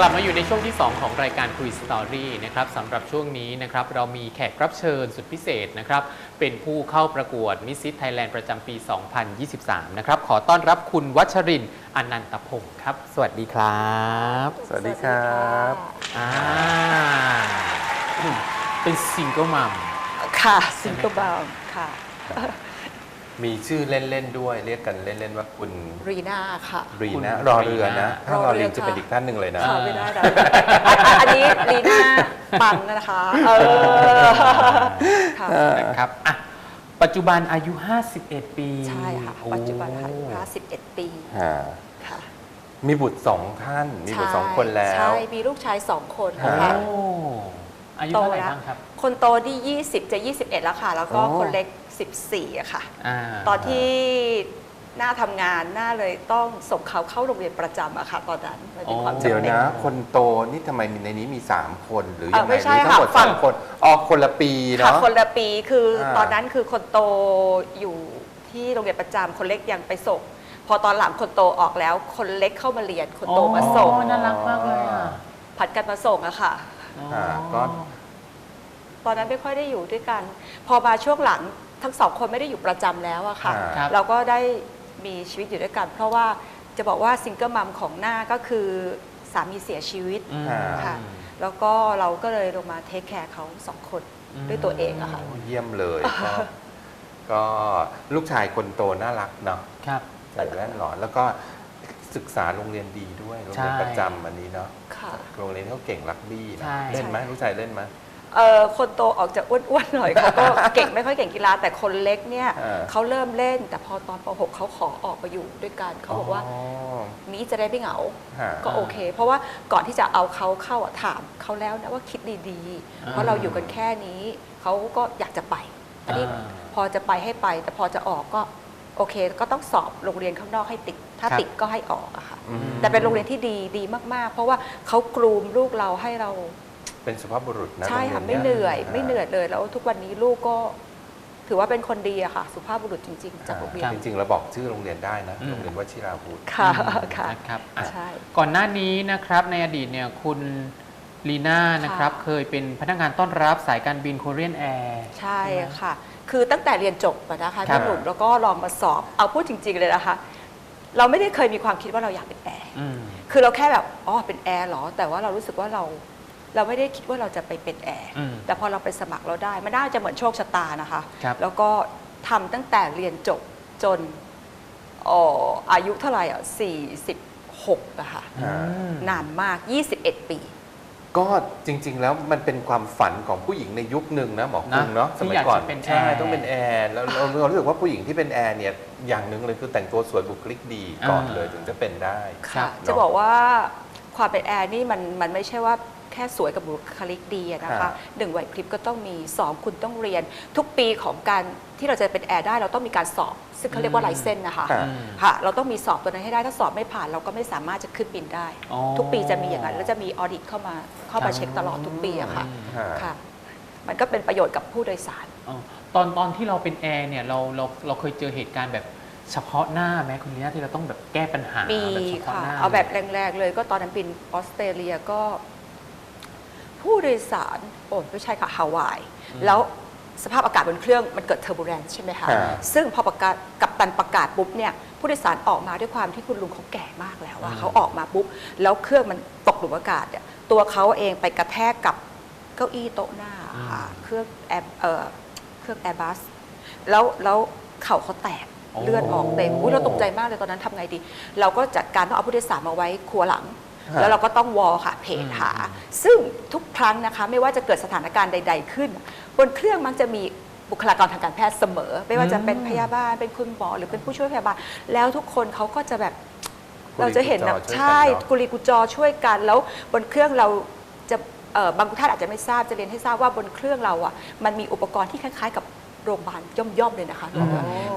กลับมาอยู่ในช่วงที่ 2 ของรายการคุยสตอรี่นะครับสำหรับช่วงนี้นะครับเรามีแขกรับเชิญสุดพิเศษนะครับเป็นผู้เข้าประกวดมิสซิสไทยแลนด์ประจำปี 2023 นะครับขอต้อนรับคุณวัชรินทร์อนันตพงศ์ครับ สวัสดีครับสวัสดีครับอ่าเป็นซิงเกิลมัมค่ะซิงเกิลบาวค่ะ มีชื่อเล่นๆด้วย เรียกกันเล่นๆว่าคุณรีน่าค่ะ รีนะรอเรือนะ ถ้ารอลิงจะเป็นอีกท่านหนึ่งเลยนะ ค่ะไม่ได้นะอะอันนี้รีน่าปังนะคะเออค่ะ นะครับอะปัจจุบันอายุ 51 ปีใช่ค่ะ โอ้ปัจจุบันอายุ51 ปีฮะค่ะมีบุตรสองท่าน มีบุตรสองคนแล้ใช่วมีลูกชายสองคนฮะค่ะ โอ้อายุโตเท่าไหร่แล้วบ้างครับ คนโตที่ 20 จะ 21 แล้วค่ะ แล้วก็โอ้ คนเล็ก 14อะค่ะาตอนที่หน้าทำงานหน้าเลยต้องส่งเขาเข้าโรงเรียนประจำอะค่ะ ตอนนั้นมันมีความเดี๋ยวจำเป็น นะ คนโตนี่ทำไมในนี้มี 3 คนหรือเอ่ยัองไงไม่ใช่หรือทั้งหมดค่ะฝั่สาง มคนอ๋อคนละปีค่ะเนาะ คนละปีคืออาตอนนั้นคือคนโตอยู่ที่โรงเรียนประจำคนเล็กยังไปส่ง พอตอนหลังคนโตออกแล้ว คนเล็กเข้ามาเรียนคนโตมาส่ง อ๋อน่ารักมากเลยอะผัดกันมาส่งอะค่ะอ่าก็ ตอนนั้นไม่ค่อยได้อยู่ด้วยกัน พอมาช่วงหลัง ทั้งสองคนไม่ได้อยู่ประจำแล้วอะค่ะอ่าครับ เราก็ได้มีชีวิตอยู่ด้วยกัน เพราะว่าจะบอกว่าซิงเกิลมัมของหน้าก็คือสามีเสียชีวิต อืม ค่ะ แล้วก็เราก็เลยลงมาเทคแคร์เขาสองคนอืม ด้วยตัวเองอะค่ะโอ้เยี่ยมเลยก็ก็ลูกชายคนโตน่ารักเนาะครับ ใส่แว่นหลอนแล้วก็ศึกษาโรงเรียนดีด้วยโรงเรียนใช่ ประจำอันนี้เนาะค่ะ โรงเรียนเขาเก่งรักบี้นะใช่ เล่นไหมลูกชายเล่นไหม เอ่อคนโตออกจะอ้วนๆหน่อยเขาก็ เก่งไม่ค่อยเก่งกีฬาแต่คนเล็กเนี่ยเออ เขาเริ่มเล่น แต่พอตอนป .6 เขาขอออกมาอยู่ด้วยกันเขาบอกว่าอ๋อมีจะได้ไม่เหงา ฮะ ก็โอเค เพราะว่าก่อนที่จะเอาเขาเข้าอะถามเขาแล้วนะว่าคิดดีๆ เพราะเราอยู่กันแค่นี้เขาก็อยากจะไป อันนี้อ่า พอจะไปให้ไป แต่พอจะออกก็โอเค ก็ต้องสอบโรงเรียนข้างนอกให้ติด ถ้าครับ ติดก็ให้ออกอะค่ะ อืม แต่เป็นโรงเรียนที่ดีดีมาก ๆ เพราะว่าเขากรูมลูกเราให้เรา เป็นสุภาพบุรุษนะใช่ค่ะโรงไม่รีเหนื่อยาไม่เหนื่อยเลย แล้วทุกวันนี้ลูกก็ถือว่าเป็นคนดีอะค่ะ สุภาพบุรุษจริง ๆ จากโรงเรียน จริงๆเราบอกชื่อโรงเรียนได้นะอืม โรงเรียนวชิราวุธ ค่ะอืมค่ะนะครับอะใช่ ก่อนหน้านี้นะครับในอดีตเนี่ยคุณลีน่านะครับค่ะเคยเป็นพนักงานต้อนรับสายการบินโคเรียนแอร์ ใช่ค่ะ คือตั้งแต่เรียนจบอะนะคะครับ พี่หนุ่มแล้วก็ลองมาสอบ เอาพูดจริง ๆ เลยนะคะ เราไม่ได้เคยมีความคิดว่าเราอยากเป็นแอร์อืมคือเราแค่แบบ อ๋อ เป็นแอร์เหรอ แต่ว่าเรารู้สึกว่าเรา เราไม่ได้คิดว่าเราจะไปเป็นแอร์อืมแต่พอเราไปสมัครเราได้ มันน่าจะเหมือนโชคชะตานะคะ ครับ แล้วก็ทำตั้งแต่เรียนจบจนอ๋ออายุเท่าไหร่อะ46อะค่ะอ่าอืม นานมาก 21 ปี ก็จริง ๆ แล้วมันเป็นความฝันของผู้หญิงในยุคหนึ่งนะหมอคุนะงเนาะที่สมัยอยากก่อนจะเป็นใช่แอร์ต้องเป็นแอร์แล้วเราเรารู้สึกว่าผู้หญิงที่เป็นแอร์เนี่ยอย่างหนึ่งเลยคือแต่งตัวสวยบุคลิกดีก่อนอ่าเลยถึงจะเป็นได้ครัค่ะบจะบอกว่าความเป็นแอร์นี่มันมันไม่ใช่ว่าแค่สวยกับบุคลิกดีอะนะครัคะบหนึ่งไหวพริบก็ต้องมีสองคุณต้องเรียน ทุกปีของการที่เราจะเป็นแอร์ได้เราต้องมีการสอบ ซึ่งเขาเรียกว่าอืมไลเซนนะคะค่ะอืมค่ะเราต้องมีสอบตัวนั้นให้ได้ถ้าสอบไม่ผ่านเราก็ไม่สามารถจะขึ้นบินได้อ๋อทุกปีจะมีอย่างนั้นแล้วจะมีออดิตเข้ามาเข้ามาเช็คตลอดทุกปีอะค่ะอืมฮะค่ะ มันก็เป็นประโยชน์กับผู้โดยสารอ๋อตอนตอนที่เราเป็นแอร์เนี่ยเราเราเราเคยเจอเหตุการณ์แบบเฉพาะหน้าไหมคุณลีน่าที่เราต้องแบบแก้ปัญหามีแบบเฉพาะค่ะหน้าเอาแบบแรงๆเลยก็ตอนนั้นบินออสเตรเลียก็ ผู้โดยสารโอ้ไม่ใช่ค่ะฮาวาย แล้วสภาพอากาศบนเครื่องมันเกิดเทอร์บูเรนซ์ใช่ไหมคะอ่าซึ่งพอประกาศกับตันประกาศปุ๊บเนี่ยผู้โดยสารออกมาด้วยความที่คุณลุงเขาแก่มากแล้วอะเขาออกมาปุ๊บแล้วเครื่องมันตกหลุมอากาศเนี่ยตัวเขาเองไปกระแทกกับเก้าอี้โต๊ะหน้าค่ะเครื่องแอร์เอ่อเครื่องแอร์บัสแล้วแล้วเข่าเขาแตกโอ้เลือดออกเต็มอุ้ยเราตกใจมากเลยตอนนั้นทำไงดี เราก็จัดการต้องเอาผู้โดยสารมาไว้ครัวหลังฮะ แล้วเราก็ต้องวอลค่ะเพจหา ซึ่งทุกครั้งนะคะไม่ว่าจะเกิดสถานการณ์ใด ๆ ขึ้น บนเครื่องมักจะมีบุคลากรทางการแพทย์เสมอ ไม่ว่าจะเป็นพยาบาลเป็นคุณหมอหรือเป็นผู้ช่วยพยาบาล แล้วทุกคนเขาก็จะแบบกุลีเราจะเห็นแบบกุจอช่วยกันใช่เนอะกุลีกุจอช่วยกันแล้วบนเครื่องเราจะเอ่อบางท่านอาจจะไม่ทราบจะเรียนให้ทราบว่าบนเครื่องเราอะมันมีอุปกรณ์ที่คล้าย ๆ กับโรงพยาบาลย่อมๆเลยนะคะอ๋อ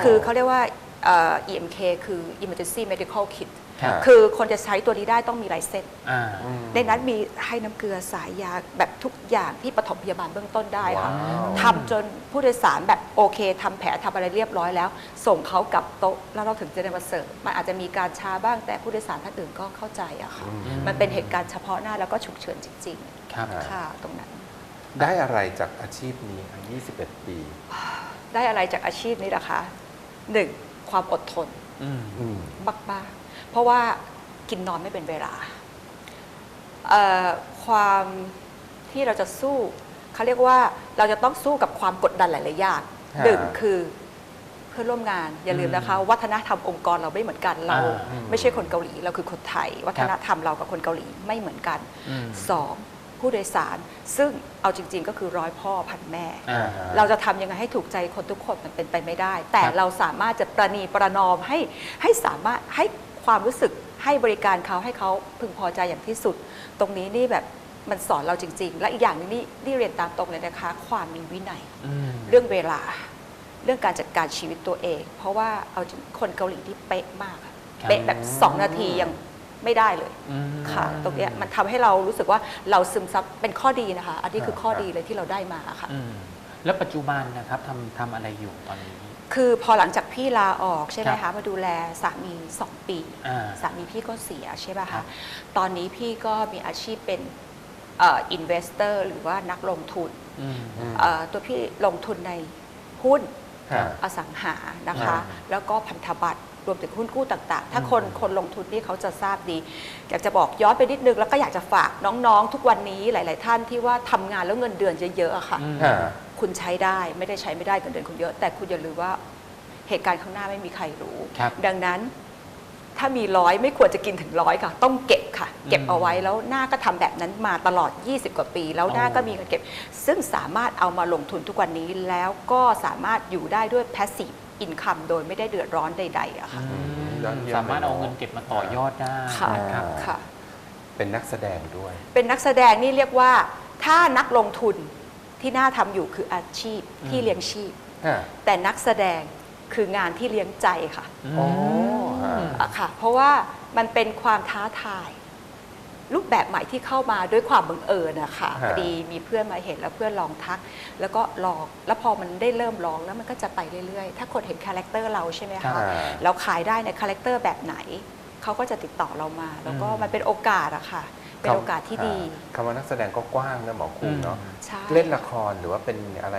คือเขาเรียกว่าเอ่อ EMK คือ Emergency Medical Kit ครับคือคนจะใช้ตัวนี้ได้ต้องมีลายเซ็นอ่าอืมในนั้นมีให้น้ำเกลือสายยาแบบทุกอย่างที่ปฐมพยาบาลเบื้องต้นได้ค่ะว้าวทำจนผู้โดยสารแบบโอเคทำแผลทำอะไรเรียบร้อยแล้ว ส่งเขากลับโต๊ะแล้วเราถึงจะได้มาเสิร์ฟมันอาจจะมีการช้าบ้างแต่ผู้โดยสารท่านอื่นก็เข้าใจอะค่ะอืมมันเป็นเหตุการณ์เฉพาะหน้าแล้วก็ฉุกเฉินจริงครับอ่าๆค่ะตรงนั้นได้อะไรจากอาชีพนี้คะ21 ปี ได้อะไรจากอาชีพนี้ล่ะคะหนึ่งความอดทนอืมอืมมากๆ เพราะว่ากินนอนไม่เป็นเวลาเอ่อความที่เราจะสู้เขาเรียกว่าเราจะต้องสู้กับความกดดันหลาย ๆ อย่างฮะหนึ่งคือเพื่อนร่วมงานอย่าลืมนะคะ วัฒนธรรมองค์กรเราไม่เหมือนกันเราอ่าไม่ใช่คนเกาหลีเราคือคนไทย วัฒนธรรมเรากับคนเกาหลีไม่เหมือนกันอืมสองผู้โดยสาร ซึ่งเอาจริง ๆ ก็คือร้อยพ่อพันแม่อ่าเราจะทำยังไงให้ถูกใจคนทุกคนมันเป็นไปไม่ได้ แต่ครับเราสามารถจะประนีประนอมให้ให้สามารถให้ ความรู้สึกให้บริการเขาให้เขาพึงพอใจอย่างที่สุด ตรงนี้นี่แบบมันสอนเราจริง ๆ และอีกอย่างหนึงนี่นี่เรียนตามตรงเลยนะคะ ความมีวินัยอืมเรื่องเวลา เรื่องการจัดการชีวิตตัวเอง เพราะว่าเอาจริงคนเกาหลีที่เป๊ะมากอะครับเป๊ะแบบสองนาทียังไม่ได้เลยอืมค่ะ ตรงเนี้ยมันทำให้เรารู้สึกว่าเราซึมซับเป็นข้อดีนะคะ อันนี้คือข้อดีเลยที่เราได้มาค่ะอืม แล้วปัจจุบันนะครับทำทำอะไรอยู่ตอนนี้ คือพอหลังจากพี่ลาออกใช่ไหมครัคะบมาดูแลสามี 2 ปีอ่าสามีพี่ก็เสียใช่ป่ะครัคะบ ตอนนี้พี่ก็มีอาชีพเป็นเอินเวสเตอร์หรือว่านักลงทุนอืมอืม เอ่อตัวพี่ลงทุนในหุ้นฮะอสังหานะคะ อ่าแล้วก็พันธบัตรรวมถึงหุ้นกู้ต่างๆ ถ้าคนอืมคนลงทุนนี่เขาจะทราบดี อยากจะบอกย้อนไปนิดนึง แล้วก็อยากจะฝากน้องๆ ทุกวันนี้หลาย ๆ ท่านที่ว่าทำงานแล้วเงินเดือนเยอะๆอะค่ะ อืมฮะ คุณใช้ได้ไม่ได้ใช้ไม่ได้เงินเดือนคุณเยอะ แต่คุณอย่าลืมว่าเหตุการณ์ข้างหน้าไม่มีใครรู้ ครับ ดังนั้นถ้ามีร้อยไม่ควรจะกินถึงร้อยค่ะ ต้องเก็บค่ะ เก็บอืมเอาไว้แล้วหน้าก็ทำแบบนั้นมาตลอด 20 กว่าปี แล้วหน้าอ๋อก็มีเงินเก็บ ซึ่งสามารถเอามาลงทุนทุกวันนี้แล้วก็สามารถอยู่ได้ด้วย passive income โดยไม่ได้เดือดร้อนใดๆอะค่ะอืมยอดเยี่ยม สามารถเลยเนอะเอาเงินเก็บมาต่อยอดได้ค่ะครับ ค่ะ เป็นนักแสดงด้วย เป็นนักแสดงนี่เรียกว่าถ้านักลงทุน ที่น่าทำอยู่คืออาชีพที่อืมเลี้ยงชีพฮะแต่นักแสดงคืองานที่เลี้ยงใจค่ะอืมอ๋อฮะอะค่ะ เพราะว่ามันเป็นความท้าทาย รูปแบบใหม่ที่เข้ามาด้วยความบังเอิญนะคะฮะพอดีมีเพื่อนมาเห็นแล้วเพื่อนลองทัก แล้วก็ลองแล้วพอมันได้เริ่มลองแล้วมันก็จะไปเรื่อยๆ ถ้าคนเห็นคาแรคเตอร์เราใช่ไหมครัคะบเราขายได้ในคาแรคเตอร์แบบไหน เขาก็จะติดต่อเรามา แล้วก็อืม มันเป็นโอกาสอะค่ะ เป็นโอกาสที่ดีคำว่านักแสดงก็กว้างนะหมอคุอืณมเนาะใช่เล่นละครหรือว่าเป็นอะไร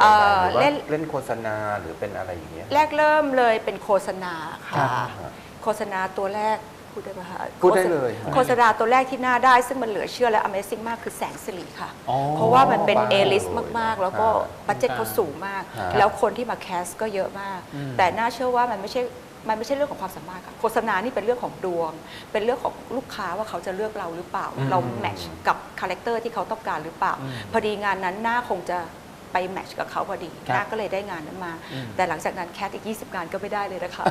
เอ่อหรือว่าเล่นเล่นโฆษณาหรือเป็นอะไรอย่างเงี้ยแรกเริ่มเลยเป็นโฆษณาครัค่ะบโฆษณาตัวแรกพูดได้ไหมคะพูดได้เลย โฆษณาตัวแรกที่น่าได้ซึ่งมันเหลือเชื่อและ Amazing มากคือแสงสิริค่ะอ๋อเพราะว่ามันเป็นว้าวเอลิสมาก ๆ แล้วก็ฮะบัตเจ็ตเขาสูงมากฮะแล้วคนที่มาแคสก็เยอะมากอืมแต่น่าเชื่อว่ามันไม่ใช่ มันไม่ใช่เรื่องของความสามารถค่ะโฆษณานี่เป็นเรื่องของดวง เป็นเรื่องของลูกค้าว่าเขาจะเลือกเราหรือเปล่าอืมเราแมทช์กับคาแรคเตอร์ที่เขาต้องการหรือเปล่าอืมพอดีงานนั้นหน้าคงจะไปแมทช์กับเขาพอดีครับหน้าก็เลยได้งานนั้นมาอืมแต่หลังจากนั้นแคสอีก 20 งานก็ไม่ได้เลยนะคะ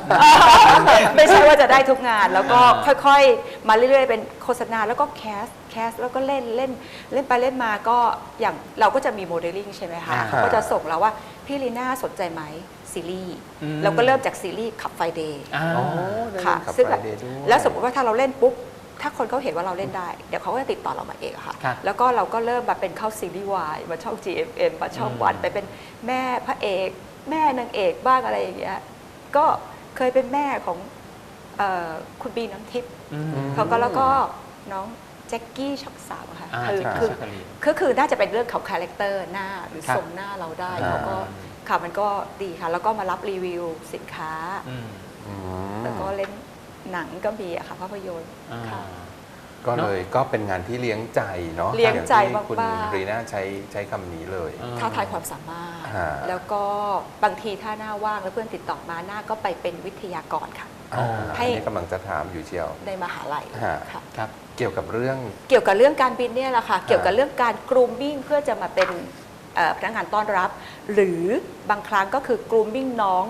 ไม่ใช่ว่าจะได้ทุกงาน แล้วก็อ่าค่อยๆ มาเรื่อยๆ เป็นโฆษณาแล้วก็แคสแคสแล้วก็เล่นเล่นเล่นไปเล่นมาก็อย่างเราก็จะมีโมเดลลิ่งใช่ไหมคะอ่าเขาก็จะส่งเราว่าพี่ลีน่าสนใจไหม ซีรีส์อืม เราก็เริ่มจากซีรีส์ขับไฟเดย์อ่าอ๋อได้ค่ะเล่นกับ ซึ่งแบบ Friday ด้วย แล้วสมมติว่าถ้าเราเล่นปุ๊บ ถ้าคนเขาเห็นว่าเราเล่นได้ เดี๋ยวเขาก็จะติดต่อเรามาเองอะค่ะ ครับแล้วก็เราก็เริ่มมาเป็นเข้าซีรีส์วายมาช่อง GMM มาช่องอืม วันไปเป็นแม่พระเอก แม่นางเอกบ้างอะไรอย่างเงี้ย ก็เคยเป็นแม่ของเออคุณบีน้ำทิพย์อืมเขาก็แล้วก็น้องแจ็คกี้ช่องสามอะค่ะ อ่าคือใช่ คือ ชักกะลีนก็คือน่าจะเป็นเรื่องของคาแรคเตอร์หน้าหรือครับทรงหน้าเราได้อ่า เขาก็ ค่ะมันก็ดีค่ะ แล้วก็มารับรีวิวสินค้า อืมอืมแล้วก็เล่นหนังก็มีอะค่ะภาพยนตร์อ่า ค่ะ ก็เลยก็เป็นงานที่เลี้ยงใจเนาะเลี้ยงใจอที่คุณมากๆ รีน่าใช้ใช้คำนี้เลย อ่าท้าทายความสามารถ ฮะ แล้วก็บางทีถ้าหน้าว่างแล้วเพื่อนติดต่อมาหน้าก็ไปเป็นวิทยากรค่ะอ่าให้ อันนี้กำลังจะถามอยู่เชียว ในมหาลัยฮะ ค่ะ ครับ เกี่ยวกับเรื่อง เกี่ยวกับเรื่องการบินเนี่ยแหละค่ะ เกี่ยวกับเรื่องการกรูมมิ่งเพื่อจะมาเป็นเอ่อ พนักงานต้อนรับ หรือบางครั้งก็คือกรูมมิ่งน้อง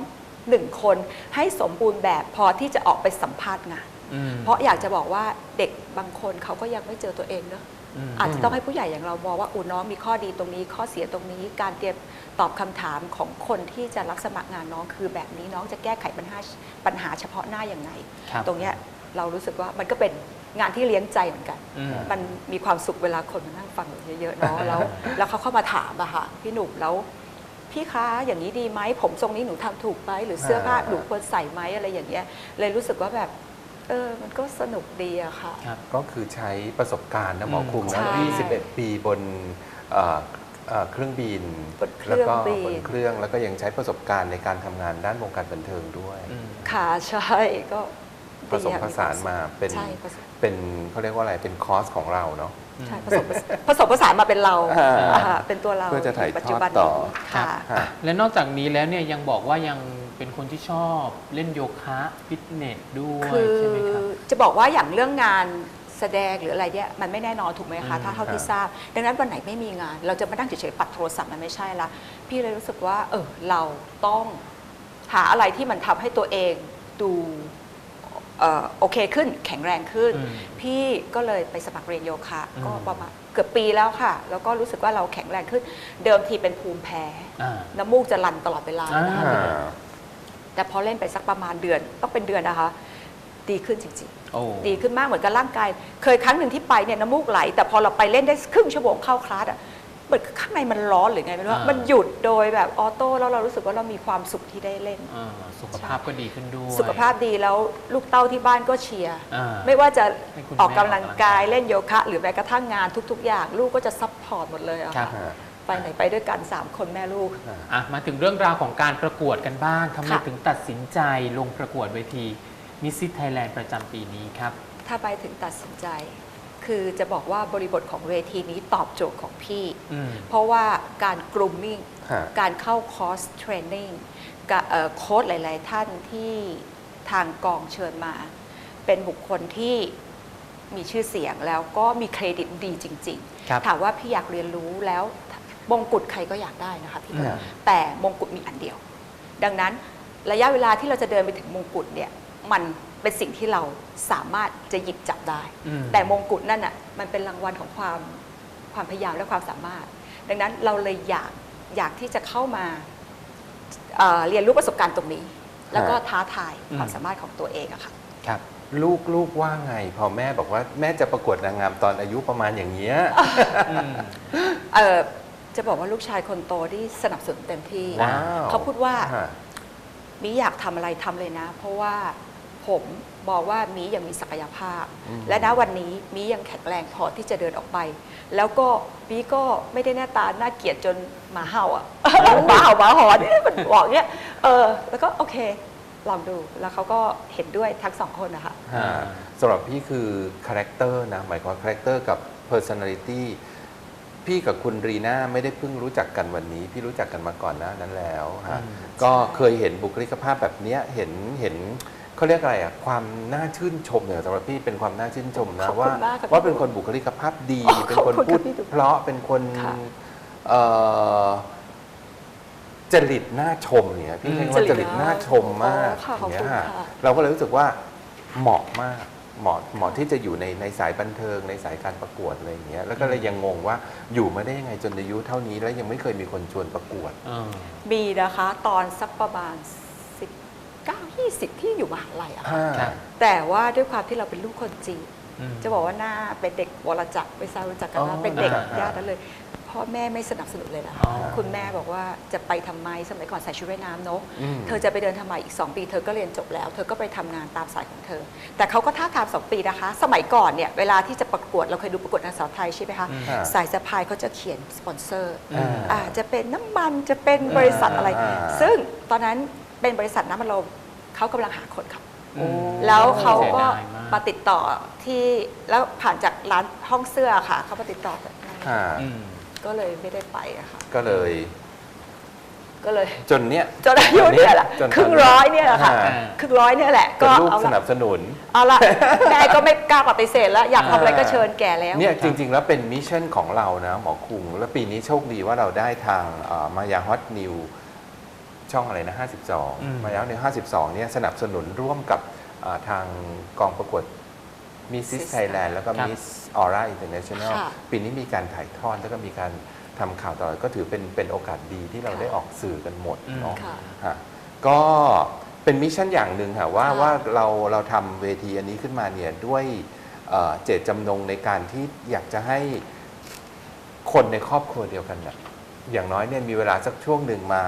หนึ่งคนให้สมบูรณ์แบบพอที่จะออกไปสัมภาษณ์งานอืมเพราะอยากจะบอกว่าเด็กบางคนเขาก็ยังไม่เจอตัวเองเนอะมอาจจะต้องให้ผู้ใหญ่อย่างเรามองว่าอูน้องมีข้อดีตรงนี้ ข้อเสียตรงนี้ การเตรียมตอบคำถามของคนที่จะรับสมัครงานน้องคือแบบนี้น้องจะแก้ไขปัญหาปัญหาเฉพาะหน้าอย่างไงครับตรงเนี้ยเรารู้สึกว่ามันก็เป็น งานที่เลี้ยงใจเหมือนกัน อืม มันมีความสุขเวลาคนมานั่งฟังเราเยอะๆเนาะแล้ว แล้วเขาเข้ามาถามอะค่ะพี่หนุ่มแล้ว พี่คะอย่างนี้ดีไหมผมทรงนี้หนูทำถูกไหมหรือเสื้อผ้าอ่าหนูควรใส่ไหมอะไรอย่างเงี้ย เลยรู้สึกว่าแบบ เออมันก็สนุกดีอะค่ะ ครับ ก็คือใช้ประสบการณ์นะหมอคุมใช่นะ21 ปีบนเอ่อเอ่อเครื่องบินบนเครื่องแล้วก็บิน บนเครื่องแล้วก็ยังใช้ประสบการณ์ในการทำงานด้านวงการบันเทิงด้วย อืม ค่ะใช่ก็ ผสมผสานมาเป็นใช่ผสมเป็นเขาเรียกว่าอะไรเป็นคอร์สของเราเนาะใช่ผสมผสมผสานมาเป็นเราอ่าอ่าเป็นตัวเราเพื่อจะถ่ายทอดปัจจุบันต่อนี้ค่ะฮะและนอกจากนี้แล้วเนี่ยยังบอกว่ายังเป็นคนที่ชอบเล่นโยคะฟิตเนสด้วยคือใช่ไหมครับจะบอกว่าอย่างเรื่องงานแสดงหรืออะไรเนี่ยมันไม่แน่นอนถูกไหมอืคะมถ้าเท่าที่ครับทราบ ดังนั้นวันไหนไม่มีงาน เราจะมานั่งเฉยๆปัดโทรศัพท์มันไม่ใช่ละพี่เลยรู้สึกว่า เออเราต้องหาอะไรที่มันทำให้ตัวเองดูเอ่อ โอเคขึ้นแข็งแรงขึ้นอืมพี่ก็เลยไปสมัครเรียนโยคะอืมก็ประมาณเกือบปีแล้วค่ะ แล้วก็รู้สึกว่าเราแข็งแรงขึ้น เดิมทีเป็นภูมิแพ้อ่าน้ำมูกจะรันตลอดเวลานะคะอ่าแต่พอเล่นไปสักประมาณเดือนต้องเป็นเดือนนะคะ ดีขึ้นจริงโอ้ๆดีขึ้นมากเหมือนกับร่างกาย เคยครั้งหนึ่งที่ไปเนี่ยน้ำมูกไหล แต่พอเราไปเล่นได้ครึ่งชั่วโมงเข้าคลาสอะ เหมือนข้างในมันร้อนหรือไงไม่รู้ว่ามันหยุดโดยแบบออโต้แล้วเรารู้สึกว่าเรามีความสุขที่ได้เล่น อ่าสุขภาพก็ดีขึ้นด้วยสุขภาพดีแล้วลูกเต้าที่บ้านก็เชียร์ อ่า ไม่ว่าจะให้คุณออกกำลังกายแม่ออกกำลังกาย เล่นโยคะ หรือแม้กระทั่งงานทุก ๆ อย่าง ลูกก็จะซัพพอร์ตหมดเลยอะครับ ค่ะฮะไปไหนไปด้วยกันสามคนแม่ลูก อะมาถึงเรื่องราวของการประกวดกันบ้างทำไมค่ะ ถึงตัดสินใจลงประกวดเวทีมิสซิสไทยแลนด์ประจำปีนี้ครับ ถ้าไปถึงตัดสินใจ คือจะบอกว่าบริบทของเวทีนี้ตอบโจทย์ของพี่อืมเพราะว่าการกรูมมิ่งฮะการเข้าคอร์สเทรนนิ่งกับเอ่อโค้ชหลาย ๆ ท่านที่ทางกองเชิญมา เป็นบุคคลที่มีชื่อเสียงแล้วก็มีเครดิตดีจริงครับๆถามว่าพี่อยากเรียนรู้แล้วมงกุฎใครก็อยากได้นะคะพี่อืมแต่มงกุฎมีอันเดียว ดังนั้นระยะเวลาที่เราจะเดินไปถึงมงกุฎเนี่ยมัน เป็นสิ่งที่เราสามารถจะหยิบจับได้ อืม แต่มงกุฎนั่นอะมันเป็นรางวัลของความความพยายามและความสามารถ ดังนั้นเราเลยอยากอยากที่จะเข้ามาเอ่อเรียนรู้ประสบการณ์ตรงนี้ แล้วก็ท้าทายอืมความสามารถของตัวเองอะค่ะ ครับ ลูกลูกว่าไง พอแม่บอกว่าแม่จะประกวดนางงามตอนอายุประมาณอย่างเงี้ย อืม เออจะบอกว่าลูกชายคนโตที่สนับสนุนเต็มที่ ว้าวเขาพูดว่า ฮะมีอยากทำอะไรทำเลยนะ เพราะว่า ผมบอกว่ามียังมีศักยภาพอืมและณวันนี้มียังแข็งแรงพอที่จะเดินออกไป แล้วก็มีก็ไม่ได้หน้าตาน่าเกลียดจนหมาเห่าอะหมาเห่าหมาหอนนี่มันบอกเนี้ยเออแล้วก็โอเค ลองดูแล้วเขาก็เห็นด้วยทั้งสองคนนะคะฮะสำหรับพี่คือคาแรคเตอร์นะหมายความว่าคาแรคเตอร์กับ personality พี่กับคุณรีน่าไม่ได้เพิ่งรู้จักกันวันนี้ พี่รู้จักกันมาก่อนหน้านั้นแล้วฮะอืมก็เคยเห็นบุคลิกภาพแบบเนี้ยเห็นเห็น เขาเรียกอะไรอะความน่าชื่นชมเนี่ยสำหรับพี่เป็นความน่าชื่นชมนะขอบคุณว่ามากค่ะว่าพี่เป็นคนบุคลิกภาพดีโอ้เป็นคนขอบคุณพูดค่ะพี่ดุเพราะเป็นคนค่ะ เอ่อจริตน่าชมเนี่ยพี่ใช้คำว่าจริตน่าชมมากอ๋อค่ะขอบอย่างคุณเงี้ยค่ะ เราก็เลยรู้สึกว่าเหมาะมากเหมาะเหมาะที่จะอยู่ในในสายบันเทิงในสายการประกวดอะไรอย่างเงี้ยแล้วก็เลยยังงงว่าอยู่มาได้ยังไงจนอายุเท่านี้แล้วยังไม่เคยมีคนชวนประกวดเออมีนะคะ ตอนสักประมาณ 19 20 ที่อยู่มหาลัยอะค่ะครับแต่ว่าด้วยความที่เราเป็นลูกคนจีน อืม จะบอกว่าหน้าเป็นเด็กวรจักรไม่ทราบรู้จักกันอ๋นะอเป็นเด็กอ่าญาตินั้นเลยพ่อแม่ไม่สนับสนุนเลยนะอ๋อคุณแม่บอกว่าจะไปทำไมสมัยก่อนใส่ชุดว่ายน้ำเนอะอืม เธอจะไปเดินทำไมอีก 2 ปีเธอก็เรียนจบแล้ว เธอก็ไปทำงานตามสายของเธอ แต่เขาก็ท้าทามสองปีนะคะ สมัยก่อนเนี่ยเวลาที่จะประกวดเราเคยดูประกวดนางสาวไทยใช่ไหมคะอืมอ่าสายสะพายเขาจะเขียนสปอนเซอร์อืมอาจจะเป็นน้ำมันจะเป็นบริษัทอะไร อ่า ซึ่งตอนนั้น เป็นบริษัทน้ำมันลมเขากำลังหาคนครับ อืม แล้วเขาก็เสียดายมาก มาติดต่อที่แล้วผ่านจากร้านห้องเสื้อค่ะ เขามาติดต่อแบบนั้นอ่าอืม ก็เลยไม่ได้ไปอะค่ะ ก็เลย ก็เลยจนเนี้ยจนอายุเนี่ยแหละจนตนครึ่งร้อยเนี่ยแหละค่ะอ่า ครึ่งร้อยเนี่ยแหละก็ก็ลูกเอาสละนับสนุน เอาละแม่ก็ไม่กล้าปฏิเสธแล้วอยากทำอะไรก็เชิญแก่แล้ว เนี่ยจริง ๆ แล้วเป็นมิชชั่นของเรานะหมอคุง แล้วปีนี้โชคดีว่าเราได้ทางมายาฮอตนิว ช่องอะไรนะอืม52 มายานิว52 เนี่ยสนับสนุนร่วมกับอ่าทางกองประกวดมิสซิส Miss ไทยแลนด์แล้วก็ครับมิสออร่าอินเตอร์เนชั่นแนลค่ะปีนี้มีการถ่ายทอดแล้วก็มีการทำข่าวต่อก็ถือเป็นเป็นโอกาสดีที่เราค่ะได้ออกสื่อกันหมดเนาะค่ะฮะก็เป็นมิชชั่นอย่างหนึ่งค่ะว่าค่ะว่าเราเราทำเวทีอันนี้ขึ้นมาเนี่ยด้วยเอ่อเจตจำนงในการที่อยากจะให้คนในครอบครัวเดียวกันน่ะอย่างน้อยเนี่ยมีเวลาสักช่วงหนึ่งมา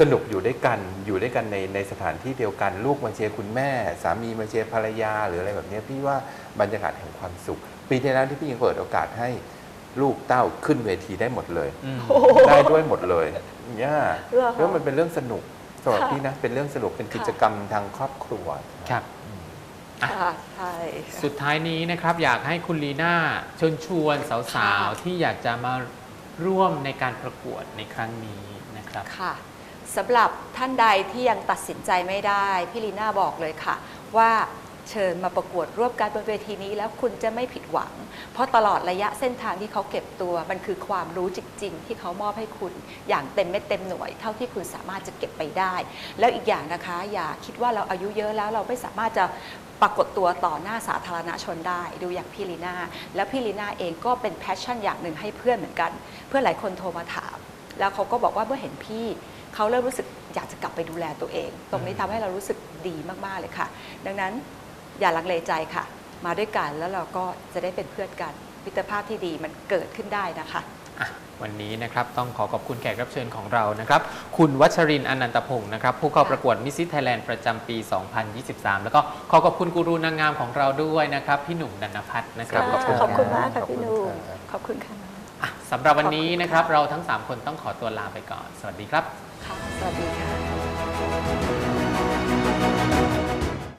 สนุกอยู่ด้วยกันอยู่ด้วยกันในในสถานที่เดียวกัน ลูกมาเชียร์คุณแม่ สามีมาเชียร์ภรรยา หรืออะไรแบบเนี้ยพี่ว่าบรรยากาศแห่งความสุข ปีที่แล้วที่พี่ยังเปิดโอกาสให้ลูกเต้าขึ้นเวทีได้หมดเลยอืมได้ด้วยหมดเลยเนี่ยเหรอคะแล้วมันเป็นเรื่องสนุกสำหรับค่ะพี่นะเป็นเรื่องสนุกเป็นกิจกรรมทางครอบครัวครับค่ะใช่ค่ะสุดท้ายนี้นะครับอยากให้คุณลีน่าเชิญชวนสาวค่ะๆที่อยากจะมาร่วมในการประกวดในครั้งนี้นะครับค่ะ สำหรับท่านใดที่ยังตัดสินใจไม่ได้ พี่ลีน่าบอกเลยค่ะ ว่าเชิญมาประกวดร่วมกันบนเวทีนี้แล้วคุณจะไม่ผิดหวัง เพราะตลอดระยะเส้นทางที่เขาเก็บตัว มันคือความรู้จริง ๆ ที่เขามอบให้คุณ อย่างเต็มเม็ดเต็มหน่วย เท่าที่คุณสามารถจะเก็บไปได้ แล้วอีกอย่างนะคะ อย่าคิดว่าเราอายุเยอะแล้วเราไม่สามารถจะปรากฏตัวต่อหน้าสาธารณชนได้ดูอย่างพี่ลีน่าแล้วพี่ลีน่าเองก็เป็นแพชชั่นอย่างหนึ่งให้เพื่อนเหมือนกัน เพื่อนหลายคนโทรมาถาม แล้วเขาก็บอกว่าเมื่อเห็นพี่ เขาเริ่มรู้สึกอยากจะกลับไปดูแลตัวเอง ตรงนี้ทำให้เรารู้สึกดีมากๆเลยค่ะ ดังนั้นอย่าลังเลใจค่ะ มาด้วยกันแล้วเราก็จะได้เป็นเพื่อนกันมิตรภาพที่ดีมันเกิดขึ้นได้นะคะอะวันนี้นะครับต้องขอขอบคุณแขกรับเชิญของเรานะครับ คุณวัชรินทร์อนันตพงศ์นะครับ ผู้เข้าประกวดมิสซิสไทยแลนด์ประจำปี 2023 แล้วก็ขอขอบคุณกูรูนางงามของเราด้วยนะครับ พี่หนุ่มนันพัฒน์นะครับขอบคุณขอบคุณครับมากค่ะขอบคุณพี่หนูครับขอบคุณค่ะอะสำหรับวันนี้นะครับขอบคุณค่ะเราทั้ง 3 คนต้องขอตัวลาไปก่อน สวัสดีครับ ค่ะ สวัสดีค่ะ